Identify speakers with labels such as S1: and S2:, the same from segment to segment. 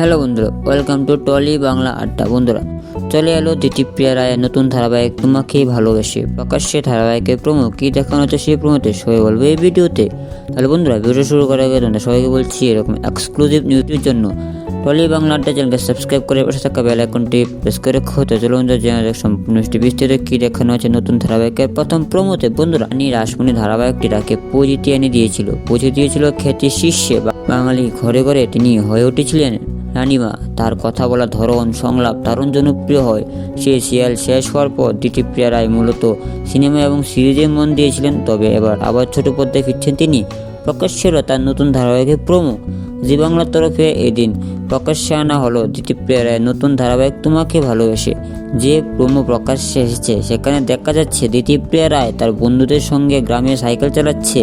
S1: Hello বন্ধুরা welcome to trolley Bangla আড্ডা বন্ধুরা, চলে এলো দ্বিতীপ্রিয়া রায়ের নতুন ধারাবাহিক তোমাকেই ভালোবেসে প্রকাশ্যে ধারাবাহিকের প্রমো কী দেখানো হচ্ছে সেই প্রমোতে সবাই বলবে এই ভিডিওতে। তাহলে বন্ধুরা, ভিডিও শুরু করার আগে তোমরা সবাইকে বলছি, এরকম এক্সক্লুসিভ নিউজের জন্য টলি বাংলা আড্ডা চ্যানেলকে সাবস্ক্রাইব করে পাশে থাকা বেল আইকনটি প্রেস করে খোঁজে চলো বন্ধুরা, জেনে সম্পূর্ণ বিস্তারিত কী দেখানো হচ্ছে নতুন ধারাবাহিকের প্রথম প্রমোতে বন্ধুরা, রানী রাসমণি ধারাবাহিকটি রাকে পজিটি এনে দিয়েছিল। পৌঁছে দিয়েছিল খ্যাতি শীর্ষে। বাঙালি ঘরে ঘরে তিনি হয়ে উঠেছিলেন। রানিমা, তার কথা বলা ধরন, সংলাপ দারুণ জনপ্রিয় হয়। সে সিরিয়াল শেষ হওয়ার পর দ্বিতীপ্রিয়া রায় মূলত সিনেমা এবং সিরিজে মন দিয়েছিলেন, তবে এবার আবার ছোট পর্দায় ফিরছেন তিনি। প্রকাশ্যের তার নতুন ধারাবাহিকের প্রমুখ। জি বাংলার তরফে এদিন প্রকাশ্যে আনা হলো দ্বিতীপ্রিয়া রায়ের নতুন ধারাবাহিক তোমাকে ভালোবেসে। যে প্রমো প্রকাশ্যে এসেছে, সেখানে দেখা যাচ্ছে দ্বিতীপ্রিয়া রায় তার বন্ধুদের সঙ্গে গ্রামে সাইকেল চালাচ্ছে,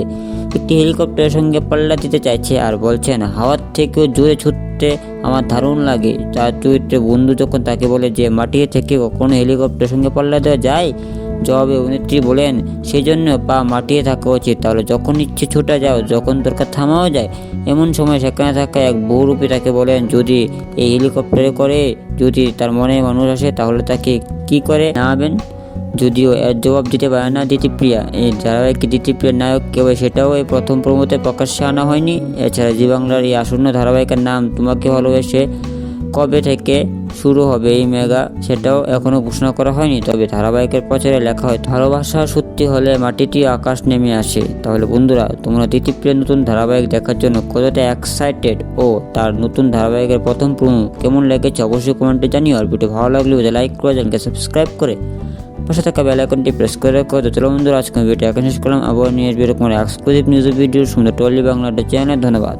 S1: একটি হেলিকপ্টারের সঙ্গে পাল্লা দিতে চাইছে আর বলছেন, হাওয়ার থেকেও জোরে ছুটতে আমার দারুণ লাগে। তার চরিত্রে বন্ধু যখন তাকে বলে যে, মাটির থেকে কখনো হেলিকপ্টারের সঙ্গে পাল্লা দেওয়া যায়? জবাবে অভিনেত্রী বলেন সেই জন্য পা মাটিয়ে থাকা উচিত। তাহলে যখন ইচ্ছে ছুটে যাও, যখন দরকার থামাও যায়। এমন সময় সেখানে থাকা এক বহুরূপী তাকে বলেন, যদি এই হেলিকপ্টারে করে, যদি তার মনে মানুষ আসে, তাহলে তাকে কি করে নামাবেন? যদিও এর জবাব দিতে পারে না দ্বিতীপ্রিয়া এই ধারাবাহিক দ্বিতীপ্রিয়ার নায়ক কেবল সেটাও এই প্রথম প্রমোতে প্রকাশ্যে আনা হয়নি। এছাড়া জি বাংলার এই আসন্ন ধারাবাহিকের নাম তোমাকে ভালোবেসে কবে থেকে শুরু হবে এই মেগা সেটাও এখনও ঘোষণা করা হয়নি। তবে ধারাবাহিকের প্রচারে লেখা হয় ভালোবাসা সত্যি হলে মাটিটি আকাশ নেমে আসে। তাহলে বন্ধুরা, তোমরা দ্বিতীপ্রিয়ার নতুন ধারাবাহিক দেখার জন্য কতটা এক্সাইটেড ও তার নতুন ধারাবাহিকের প্রথম প্রমো কেমন লেগেছে অবশ্যই কমেন্টে জানিও। আর ভিডিও ভালো লাগলে লাইক করে চ্যানেলকে সাবস্ক্রাইব করে পাশে থাকা বেল আইকনটি প্রেস করে রাখো। তো চলো বন্ধুরা আজকে ভিডিও এখন শেষ করলাম। আবার নিয়ে আসবে এরকম এক্সক্লুসিভ নিউজ ভিডিও সুন্দর টলি বাংলাটা চ্যানেল ধন্যবাদ।